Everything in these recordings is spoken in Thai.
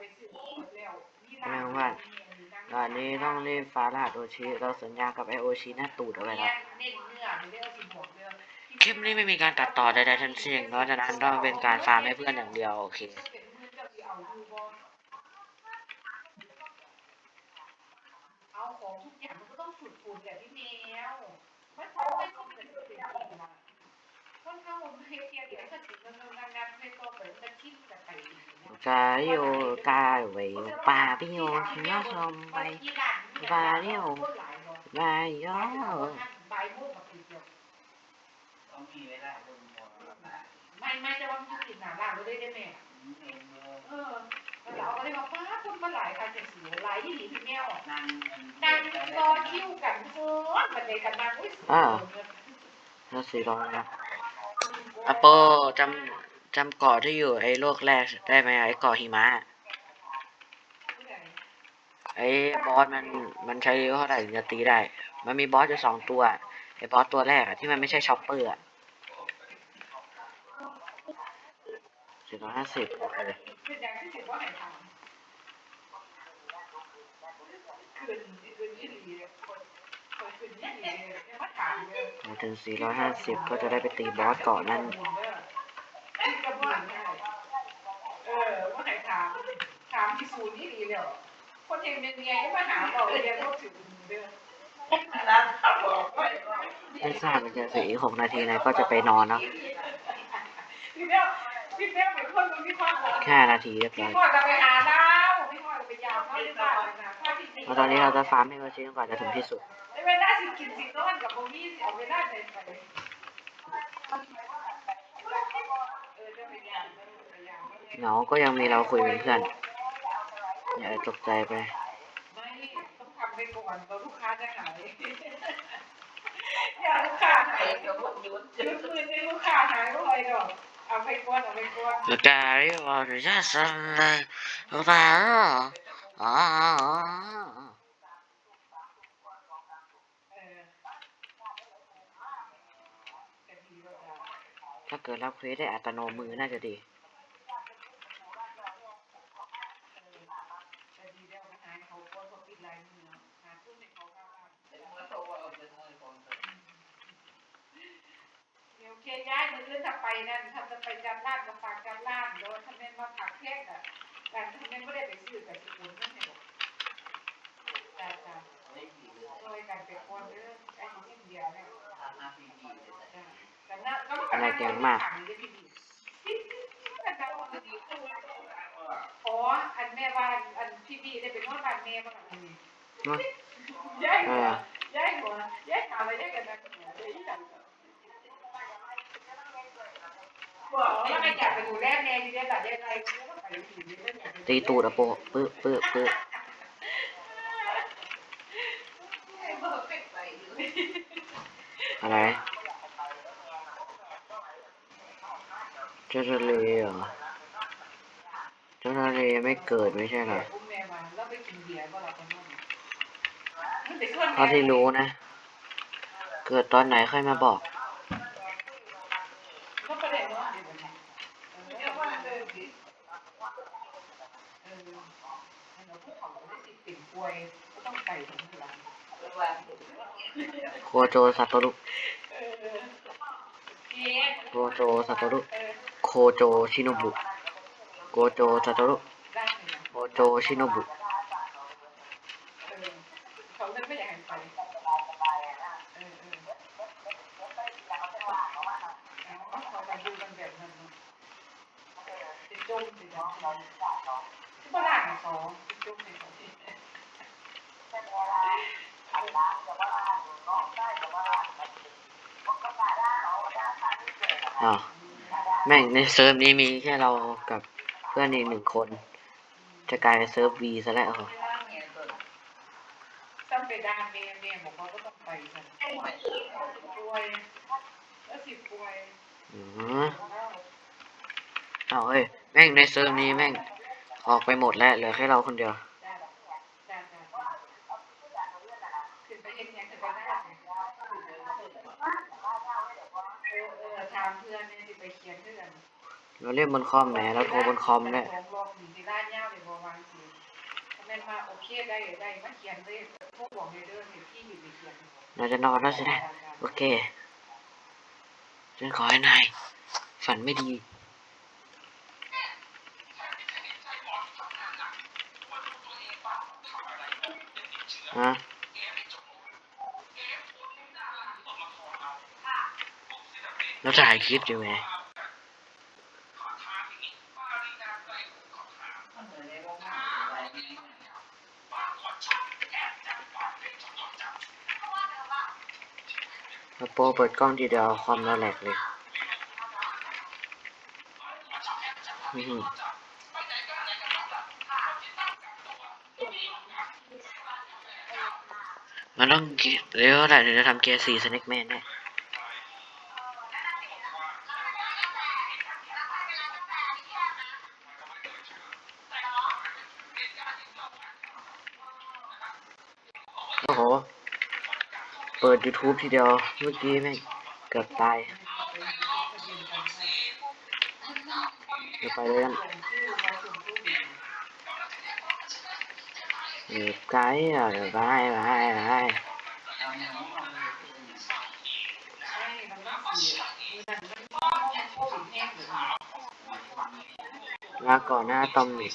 ไปซื้อหมดแล้วมีแม่ว่าตอนนี้ต้องรีบฟ้ารหัสโอชิเราสัญญากับไอโอชิหน้าตูดเอาไว้แล้วเน้นเนื้อไม่ได้เอาสิบหกเดือนคลิปนี้ไม่มีการตัดต่อใดๆทั้งสิ้นเพราะฉะนั้นต้องเป็นการฟาร์มให้เพื่อนอย่างเดียวโอเคเป็นมือจะไปเอาดูบ่เอาของทุกอย่างมันก็ต้องฝึกฝนแบบพี่แมวมันเขาไม่ต้องเป็นเป็นจริงนะ คนเข้าเฮ็ดเทียบเดี๋ยวถ้าถึงเงินเงินงานไม่ก็เปิดจะคิดจะไปอย่าเดียกาโยกาเวปาปิโยชิมาชมไปบาเรียวบายโยต้องมีเวลาดูหมดแล้วนะไม่ไม่จะว่ามันติดหนาบ้านเราได้ได้ไหมเห็นเยอะเอเราก็ได้มาป้าคนมาหลายการเจ็บสีหลายที่หลีพี่แมวนั่งนางรอคิวกันโคตรบันไดกันนาอุ้ยแล้วสีรอยนะ อปโปจำจำเกาะที่อยู่ไอ้โลกแรกได้ไหมไอ้เกาะหิมะไอ้บอสมันมันใช้เท่าไหร่ถึงจะตีได้ มันมีบอสอยู่สองตัวไอ้บอสตัวแรกอะที่มันไม่ใช่ช็อปเปอร์อะสี่ร้อยห้าสิบโอเคคืนคืนยี่หลีคนคนคืนยี่หลี มาถามเลยพอถึง 450 ก็จะได้ไปตีบอสเกาะนั่นเออว่าไหนถาม ถามที่ศูนย์ยี่หลีเลยคนเห็นเป็นไงมาหาเราเรียนรู้ถึงเด้อร้านเขาบอกไว้ว่าไม่ทราบเหมือนกันสิอีกหกนาทีนะก็จะไปนอนแล้วพี่เปี้ยวพี่เปี้ยวเป็นคนรู้ที่ความรักแค่นาทีเรียบพี่ร้อยพ่อจะไปหาดาวพี่พ่อจะไปยาวเข้าที่บ้านนะพ่อที่แล้วตอนนี้เราจะฟาร์มให้โอชิจนกว่าจะถึงที่สุด เวลาสิกินสินอนกับโบวี่สิเอาเวลาไหนไปเออจะไปยาวไปยาวเหงาก็ยังมีเราคุยเป็นเพื่อน อย่าตกใจไป ไม่ต้องทำไปก่อนตัวลูกค้าจะหายอย่าลูกค้าหายเดี๋ยวพวกยุ้นยืมมือในลูกค้าหายเมื่อไหร่ดอกเอาไปก่อนเอาไปก่อนจะได้ว่าจะสั่งเลยว่าอ๋อเอ ถ้าเกิดรับเควสได้อัตโนมือน่าจะดีจะดีแล้วนะหายเขาคนเขาปิดลายมือหาตู้ในเขาเข้าบ้านเดี๋ยวเมื่อโทรว่าเอาเป็นมือของเธอเดี๋ยวเคย้ายมือถ้าไปนั่นถ้าจะไปจำร้านก็ฝากจำร้านโดยถ้าแม่นมาผักแค่อะแต่ถ้าแม่นไม่ได้ไปซื้อกับญี่ปุ่นนั่นเองจ้าจ้าได้กี่เดือนโดยการเป็นคนเด้อไอ้ที่เดียวเนี่ยทำหน้าที่ดีเลยจ้าแต่น่ะก็ อะไรเก่งมากอ๋ออันแม่ว่าอันพี่บีได้เป็นนวดบ้านแม่บ้างอันนี้เนาะย้ายเอหัวอย้ายหัวย้ายขาไปย้ายกันนะบอกว่าไม่อยากไปดูแลแม่ที่ได้แบบยังไงก็ไปอยู่นี่แล้วอยากตีตูดอะโปปึ๊บปึ๊บปึ๊บเบิกไปไปอยู่อะไร เจ้าทะเลเหรอเจ้าทะเลไม่เกิดไม่ใช่เหรออุ้มแม่มาแล้วไปกินเบียร์ก็เราคนนู้นเท่าที่รู้นะ เกิดตอนไหนค่อยมาบอกก็ประเด็นว่าเดี๋ยวนี้เออเออเอออันนั้นผู้เขาได้ติดติ่งป่วยก็ต้องไปถึงที่ร้านเวลาโคโจซาโตรุเออเอ๊ะโคโจซาโตรุเออ โคโจชิโนบุโกโจซาโตรุได้ไหมนะโคโจชิโนบุเออเขา แม่งในเซิร์ฟนี้มีแค่เรากับเพื่อนอีกหนึ่งคน จะกลายเป็นเซิร์ฟวีซะแล้วเหรอเนี่ยเกิดซ้ำไปด้านเมย์เมย์บอกว่าก็ต้องไปกันป่วยแล้วสิป่วยอืออ้าเอ้ย แม่งในเซิร์ฟนี้แม่งออกไปหมดแล้วเหลือแค่เราคนเดียว จ้าจ้าจ้าขึ้นไปเห็นยังขึ้นไปได้เออเออถามเพื่อนเนี่ยสิไปเขียนเพื่อน เราเล่น บนคอมแหแล้วโทรบนคอมเนี่ยเราจะนอนแล้วใช่ไหมโอเค ฉันขอให้นายฝันไม่ดีฮะเราถ่ายคลิปอยู่ไง มันเหมือนในโรงงานอะไรนี่ แล้วโปร เปิดกล้องทีเดียวคอมเราแหลกเลยมันต้องเกียเร็วแหละถึงจะทำเกียร์สี่สเน็กแมนเนี่ยอ้โห เปิด YouTube ทีเดียว เมื่อกี้แม่งเกือบตายเดี๋ยวไปเลยกันเดี๋ยวไกด์อะเดี๋ยวไปไปไปเอาเนี่ยมันเอาเลยใช่มันต้องเสียมันมันต้องแห้งหรือลาก่อนหน้าตอมมิก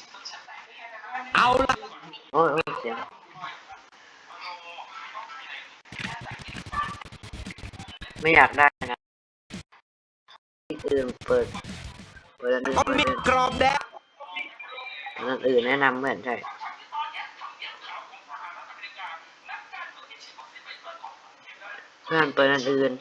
เอาละโอ้ยโอ้ยเสียง ไม่อยากได้นะที่อื่นเปิด เปิดอันอื่นเอาเปิดมีอันอื่นกรอบแดงอันอื่นแนะนำเหมือนใช่ เพื่อนเปิดอันอื่น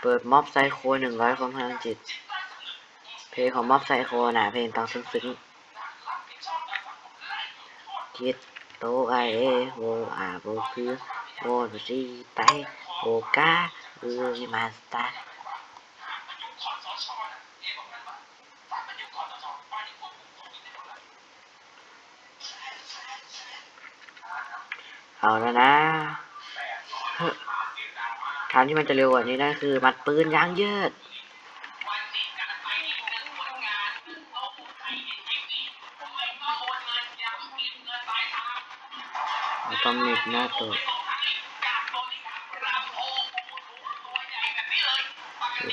เปิดม็อบไซโคหนึ่งร้อยความพลังจิต เพลงของม็อบไซโคน่ะเพลงตอนซึ้งๆ จิตโตไอเอโวอาโบคือโวโนจิไตโอกาอือมาสตาเอาแล้วนะเฮ้ยทางที่มันจะเร็วกว่านี้นั่นคือ มัดปืนยางยืด ตอมิหน้าตัว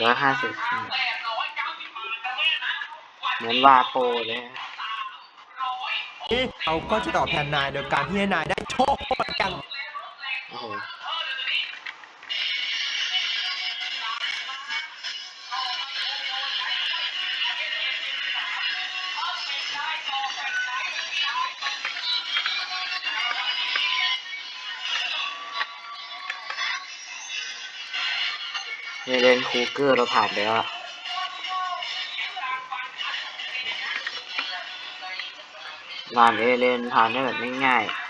ร้อยห้าสิบเหมือนวาโปเลยฮะเราก็จะตอบแทนนายโดยการที่ให้นายได้โชค นคูเกอร์เราผ่านไปแล้วอะด่านเอเลนผ่านได้แบบง่ายๆ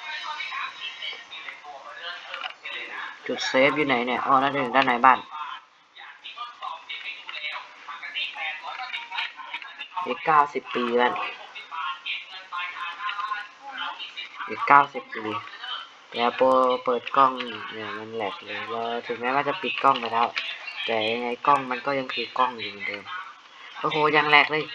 จุดเซฟอยู่ไหนเนี่ยอ๋อน่าจะถึงด้านในบ้านอีกเก้าสิบปีแล้วอีกเก้าสิบปีแต่โปรเปิดกล้องเนี่ยมันแหลกเลยแล้วถึงแม้ว่าจะปิดกล้องไปแล้ว แต่ยังไงกล้องมันก็ยังคือกล้องอยู่เหมือนเดิม โอ้โห ยังแหลกเลย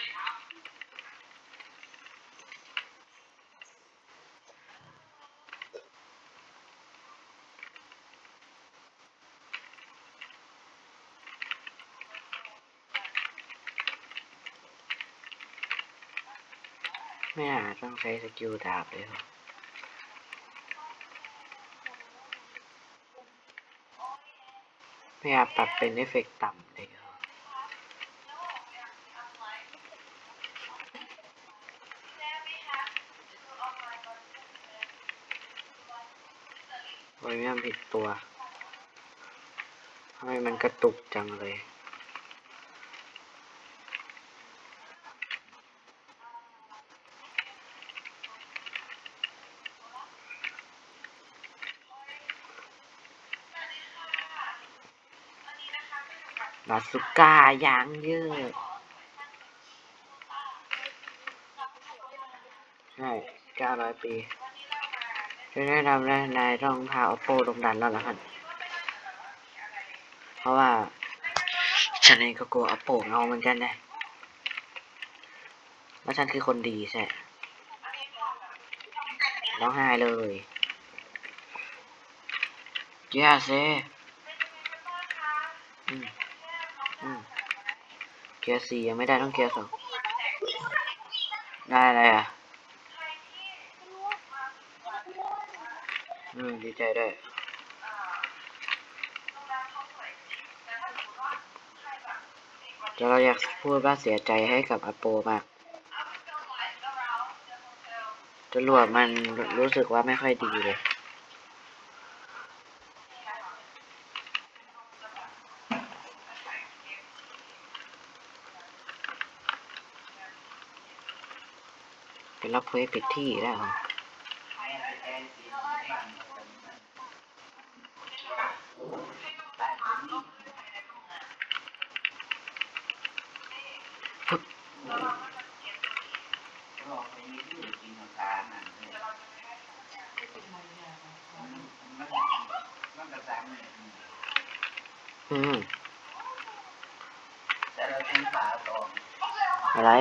ไม่อาจต้องใช้สกิลดาบเลยเหรอ ไม่อาจปรับเป็นเอฟเฟกต์ต่ำเลยเหรอโอ้ยไม่ผิดตัวทำไมมันกระตุกจังเลย สุก้ายางยืดใช่เก้าร้อยปีช่วยแนะนำนะนายต้องพา oppo ลงดันแล้วล่ะครับ เพราะว่าฉันเองก็กลัวอัปโปงเอาเหมือนกันนะว่าฉันคือคนดีใช่ร้องไห้เลยแย่เซอืมอืม เกียร์สี่ยังไม่ได้ต้องเกียร์สองได้อะไรอะ อืม ดีใจด้วยแต่เราอยากพูดว่าเสียใจให้กับอโปมากจรวดมันรู้สึกว่าไม่ค่อยดีเลย เควสผิดที่แล้วอืมอะไร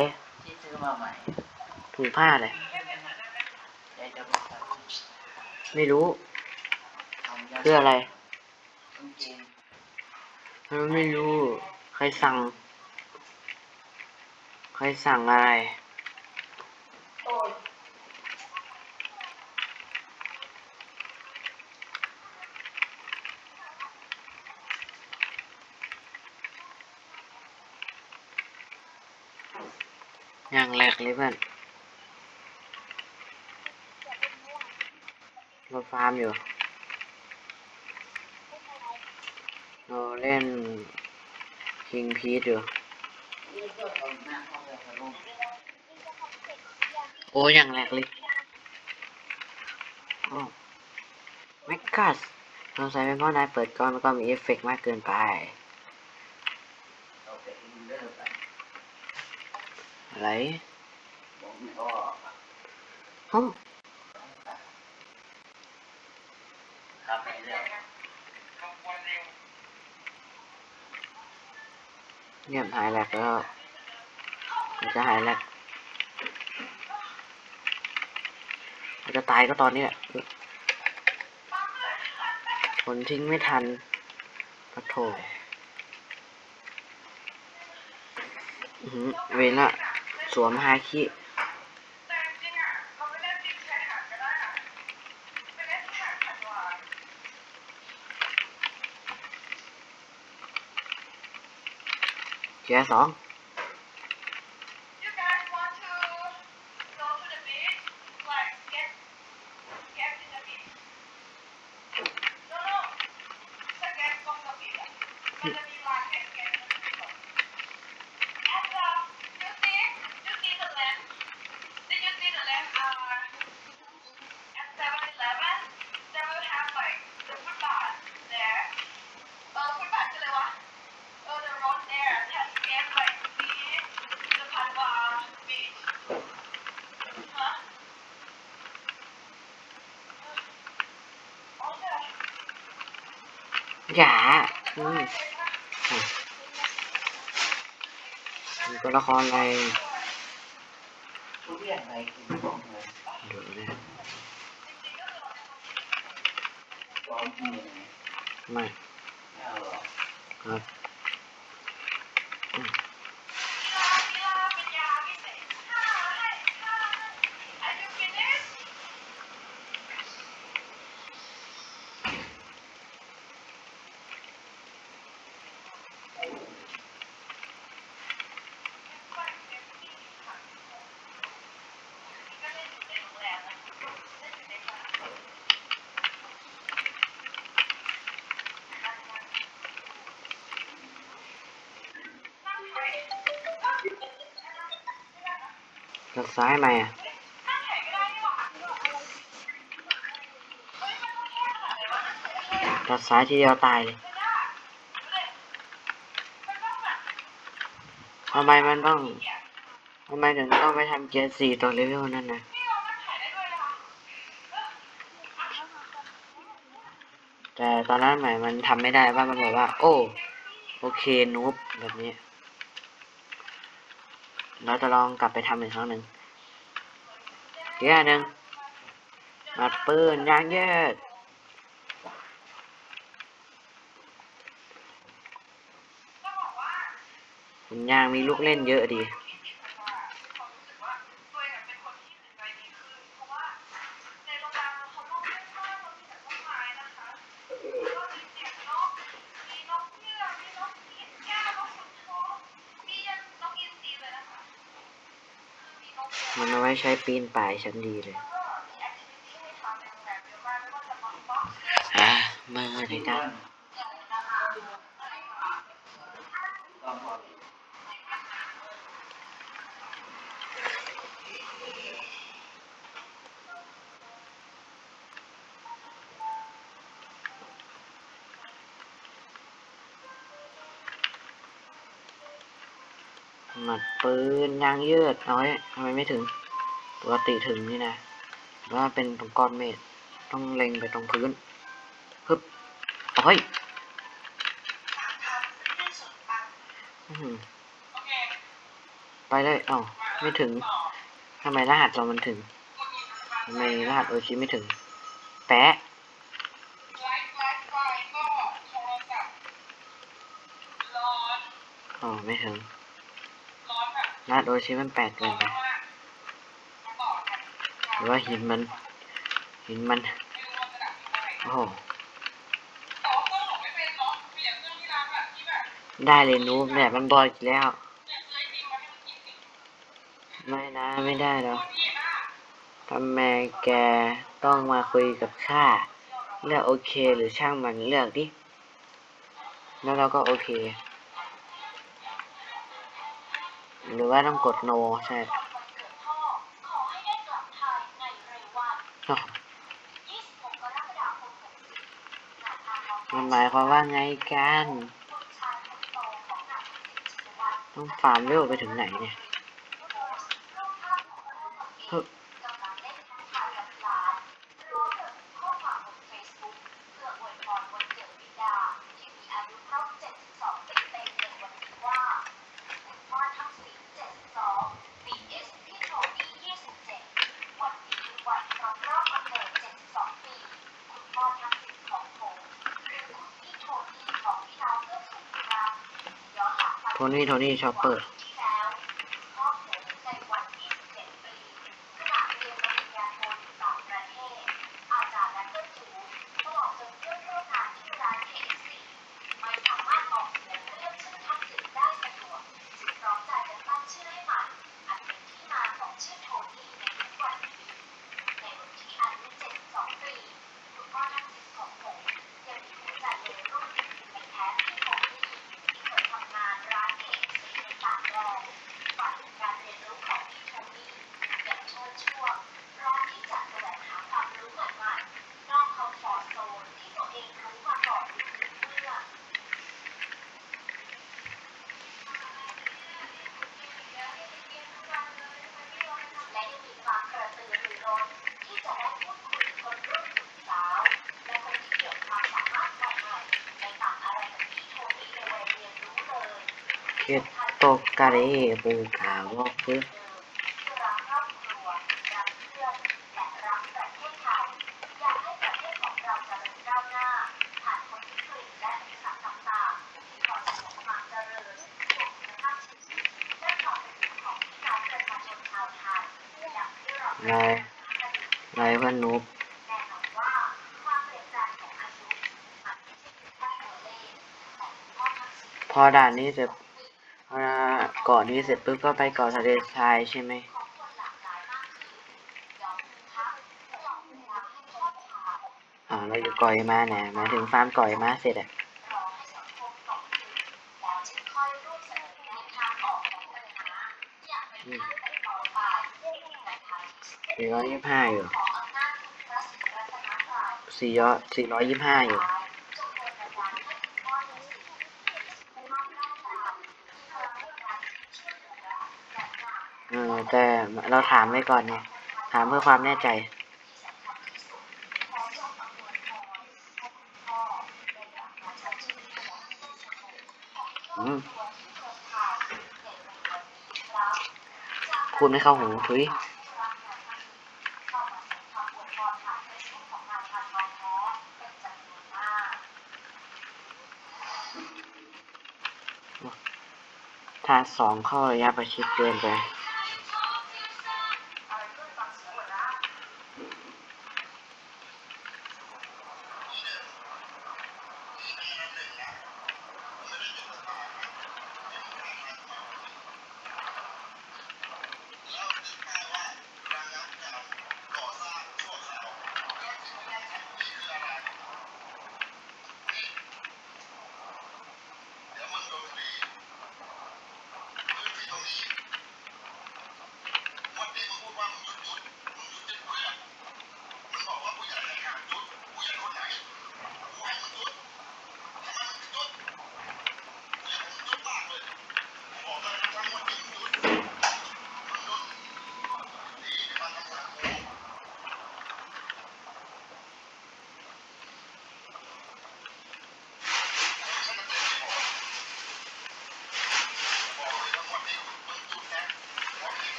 ที่ซื้อมาใหม่ ถุงผ้าเลยไม่รู้ำทำยังคืออะไรเกงมันไม่รู้ ใครสั่ง ใครสั่งอะไรอย่างแรกเลยเพื่อน เราฟาร์มอยู่ เราเล่นคิงพีทอยู่นี่ก็ตอนหน้าห้องเลยครับลุงแรกเลยโอ้แมกกัสสงสัยเป็นเพราะนายเปิดก้องแล้วก็มีเอฟเฟกต์มากเกินไปอาไร์ไปอะไร บอกไม่ออก ห้อง ทำไปเรื่อย เนี่ยหายแหลกแล้วมันจะหายแหลกมันจะตายก็ตอนนี้แหละผลทิ้งไม่ทันปะโถอื้อเวรละสวมฮาคิ เกียร์สอง อย่าอืมอะมีตัวละครอะไร ทางซ้ายไหมอ่ทางซ้ายทีเดียวตายเลยทำไมมันต้องทำไมถึงต้องไปทำเกียร์สี่ตัวเลเวนั่นนะแต่ตอนนั้นหม่มันทำไม่ได้ว่ามันบอกว่า โอ้ โอเคนูบแบบนี้ เราจะลองกลับไปทำอีกครั้งหนึ่งเยอะหนึ่งมาปืนยางเยอะคุณยางมีลูกเล่นเยอะดี ใช้ปีนป่ายชั้นดีเลยอะมือไหนดังหมัดปืนยางเยืดน้อยทำไมไม่ถึง ปกติถึงนี่นะว่าเป็นตรงก้อนเมฆต้องเล็งไปตรงพื้นฮึบโอ้ยไปเลยเอ้าไม่ถึงทำไมรหัสเรามันถึงทำไมรหัสโอชิไม่ถึง แปะอ๋อไม่ถึงรหัสโอชิมันแปดเกินไป หรือว่าหินมันหินมันโอ้ได้เลยนูบแนี่มันบอลอีกแล้ว ไม่นะไม่ได้หรอกทำไมแกต้องมาคุยกับข้าเลือกโอเคหรือช่างมันเลือกดิ แล้วเราก็โอเค หรือว่าต้องกดโนใช่ มันหมายความว่าไงกัน ต้องฟาร์มเวไปถึงไหนเนี่ย ทนี่โทนี่ชอปเปอร์ ตกกระเดบูขาวอกเพื่อลายลายวันนุบพอด่านนี้จะ กาะนี้เสร็จปุ๊บก็ไปเกาะทะเลทรายใช่ไหมอ๋อเราอยู่เกาะยมาเนี่ยมาถึงฟาร์มก่อยมาเสร็จอะสี่ร้อยยี่สิบห้าอยู่สี่ร้อยสี่ร้อยยี่สิบห้าอยู่ แต่เราถามไว้ก่อนเนี่ย ถามเพื่อความแน่ใจคุณไม่เข้าหูทุยทาสองเข้าระยะประชิดเกินไป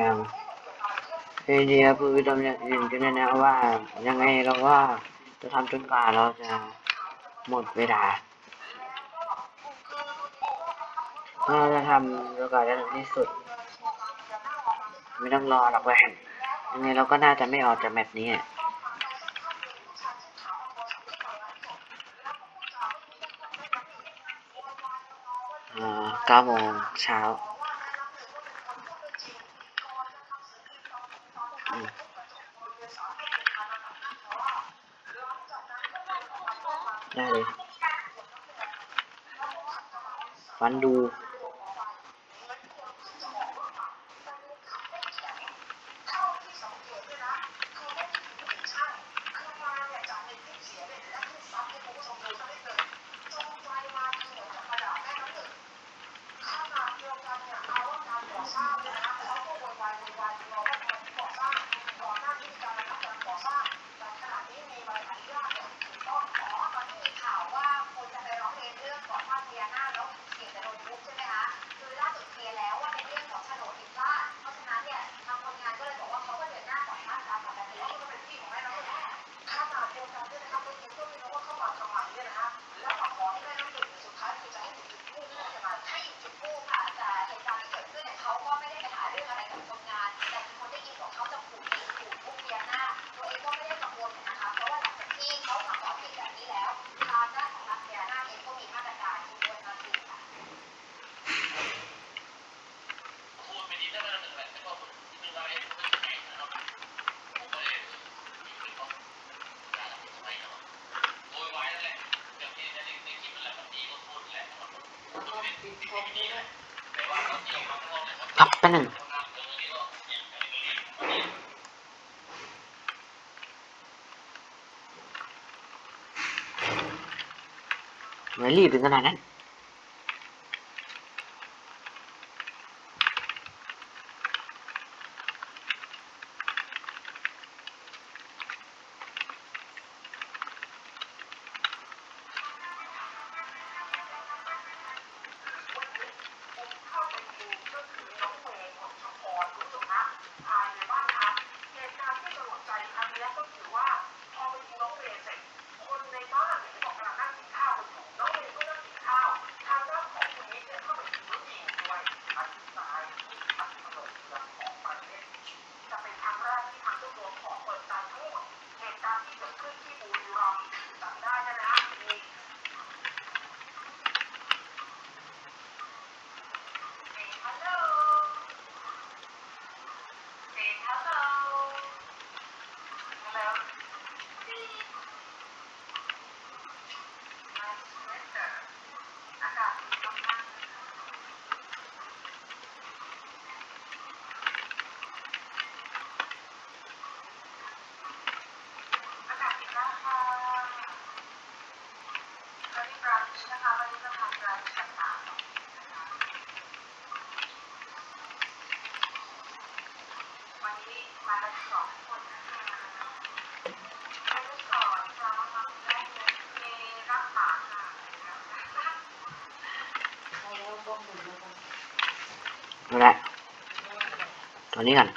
อย่างเฮียเดียพูดตรงนี้อย่างกันนะว่า ยังไงเราว่าจะทำจนกว่าเราจะหมดเวลาเราจะทำจนกว่าจะถึงที่สุด ไม่ต้องรอหรอกแหวนยังไงเราก็น่าจะไม่ออกจากแมปนี้อะอ่าเก้าโมงเช้าอืม ได้เลยฟันดู เครับแป๊บหนึงไม่รีบถึงขนาดนั้น ละตัวนี้กัน